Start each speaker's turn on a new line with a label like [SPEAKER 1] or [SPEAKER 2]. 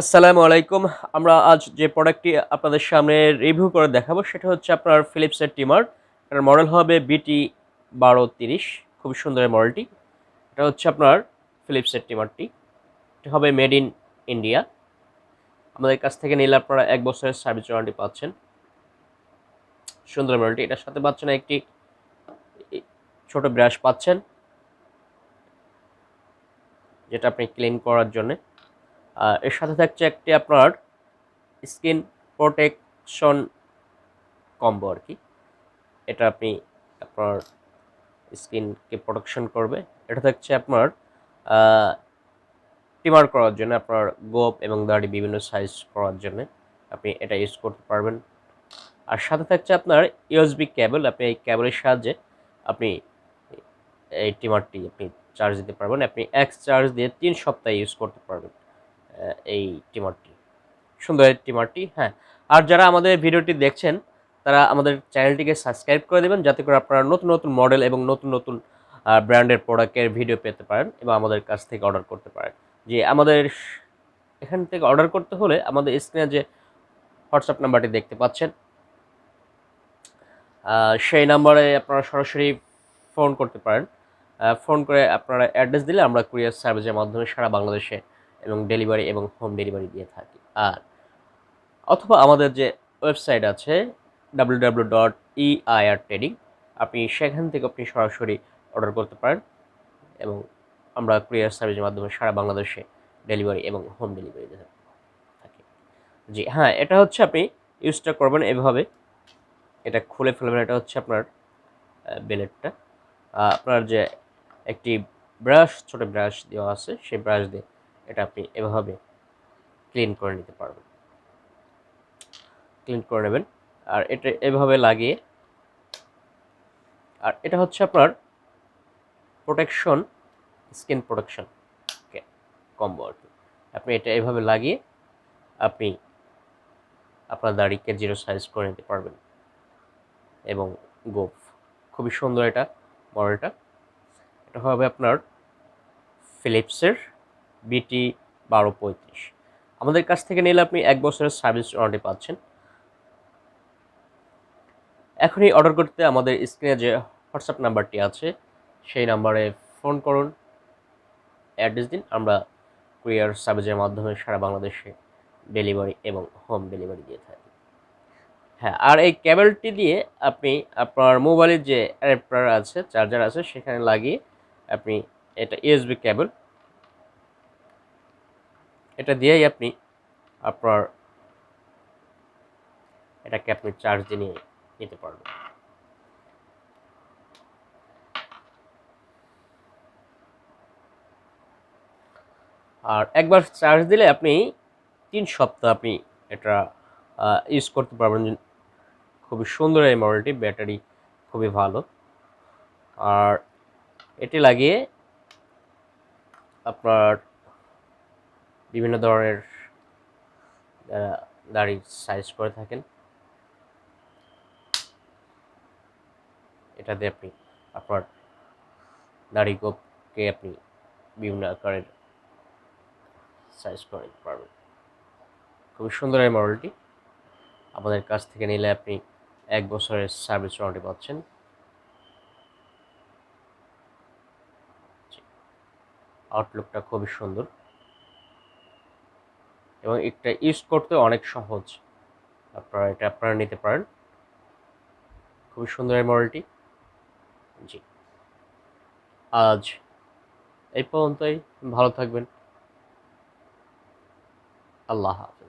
[SPEAKER 1] আসসালামু আলাইকুম। আমরা আজ যে প্রোডাক্টটি আপনাদের সামনে রিভিউ করে দেখাবো, সেটা হচ্ছে আপনার ফিলিপসের টিমার এটার মডেল হবে বিটি বারো তিরিশ। খুব সুন্দর মডেলটি এটা হচ্ছে আপনার ফিলিপসের টিমারটি এটা হবে মেড ইন ইন্ডিয়া আমাদের কাছ থেকে নিলে আপনারা এক বছরের সার্ভিস ওয়ারেন্টি পাচ্ছেন। সুন্দর মডেলটি এটার সাথে পাচ্ছেন একটি ছোট ব্রাশ পাচ্ছেন, যেটা আপনি ক্লিন করার জন্যে। এর সাথে থাকছে একটি আপনার স্কিন প্রোটেকশন কম্বো আর কি। এটা আপনি আপনার স্কিনকে প্রোটেকশন করবে। এটা থাকছে আপনার টিমার করার জন্য, আপনার গোপ এবং দাড়ি বিভিন্ন সাইজ করার জন্য আপনি এটা ইউজ করতে পারবেন। আর সাথে থাকছে আপনার ইউএসবি কেবল আপনি এই কেবলের সাহায্যে আপনি এই টিমারটি আপনি চার্জ দিতে পারবেন। আপনি এক্স চার্জ দিয়ে তিন সপ্তাহ ইউজ করতে পারবেন। এই টিমারটি। সুন্দর টিমারটি হ্যাঁ। আর যারা আমাদের ভিডিওটি দেখছেন, তারা আমাদের চ্যানেলটিকে সাবস্ক্রাইব করে দেবেন, যাতে করে আপনারা নতুন নতুন মডেল এবং নতুন নতুন ব্র্যান্ডের প্রোডাক্টের ভিডিও পেতে পারেন এবং আমাদের কাছ থেকে অর্ডার করতে পারেন। যে আমাদের এখান থেকে অর্ডার করতে হলে আমাদের স্ক্রিনে যে হোয়াটসঅ্যাপ নাম্বারটি দেখতে পাচ্ছেন সেই নাম্বারে আপনারা সরাসরি ফোন করতে পারেন। ফোন করে আপনারা অ্যাড্রেস দিলে আমরা কুরিয়ার সার্ভিসের মাধ্যমে সারা বাংলাদেশে এবং ডেলিভারি এবং হোম ডেলিভারি দিয়ে থাকি। আর অথবা আমাদের যে ওয়েবসাইট আছে W W dot EIR trading আপনি সেখান থেকে আপনি সরাসরি অর্ডার করতে পারেন এবং আমরা কুরিয়ার সার্ভিসের মাধ্যমে সারা বাংলাদেশে ডেলিভারি এবং হোম ডেলিভারি দিয়ে থাকি। জি হ্যাঁ এটা হচ্ছে আপনি ইউজটা করবেন এভাবে। এটা খুলে ফেলবেন, এটা হচ্ছে আপনার বেলেটটা। আপনার যে একটি ব্রাশ, ছোট ব্রাশ দেওয়া আছে, সেই ব্রাশ দিয়ে এটা আপনি এভাবে ক্লিন করে নিতে পারবেন। ক্লিন করে নেবেন। আর এটা এভাবে লাগিয়ে, আর এটা হচ্ছে আপনার প্রোটেকশন স্কিন প্রোটেকশন কম্বো আর কি। আপনি এটা এভাবে লাগিয়ে আপনি আপনার দাড়িকে জিরো সাইজ করে নিতে পারবেন। এবং গোফ, খুবই সুন্দর এটা মডেলটা এটা। হবে আপনার ফিলিপসের বিটি বারো পঁয়ত্রিশ। আমাদের কাছ থেকে নিলে আপনি এক বছরের সার্ভিস ওয়ারেন্টি পাচ্ছেন। এখনই অর্ডার করতে আমাদের স্ক্রিনে যে হোয়াটসঅ্যাপ নাম্বারটি আছে, সেই নাম্বারে ফোন করুন অ্যাড্রেস দিন, আমরা কুরিয়ার সার্ভিসের মাধ্যমে সারা বাংলাদেশে ডেলিভারি এবং হোম ডেলিভারি দিয়ে থাকি। হ্যাঁ আর এই কেবলটি দিয়ে আপনি আপনার মোবাইলের যে অ্যাডাপ্টার আছে চার্জার আছে, সেখানে লাগিয়ে আপনি এটা ইউএসবি কেবল এটা দিয়েই আপনি আপনার এটাকে আপনি চার্জ দিয়ে নিতে পারবেন। আর একবার চার্জ দিলে আপনি তিন সপ্তাহ আপনি এটা ইউজ করতে পারবেন খুবই সুন্দর এই মডেলটি ব্যাটারি খুবই ভালো। আর এটি লাগিয়ে আপনার বিভিন্ন ধরনের দাড়ি সাইজ করে থাকেন। এটা দিয়ে আপনি আপনার দাড়ি গোপকে আপনি বিভিন্ন আকারের সাইজ করে নিতে পারবেন। খুবই সুন্দর এই মডেলটি আমাদের কাছ থেকে নিলে আপনি এক বছরের সার্ভিস ওয়ারেন্টি পাচ্ছেন। আউটলুকটা খুবই সুন্দর। এবং এটা ইউজ করতে অনেক সহজ। আপনারা এটা আপনারা নিতে পারেন। খুবই সুন্দর এই মডেলটি জি। আজ এই পর্যন্তই। ভালো থাকবেন। আল্লাহ হাফেজ।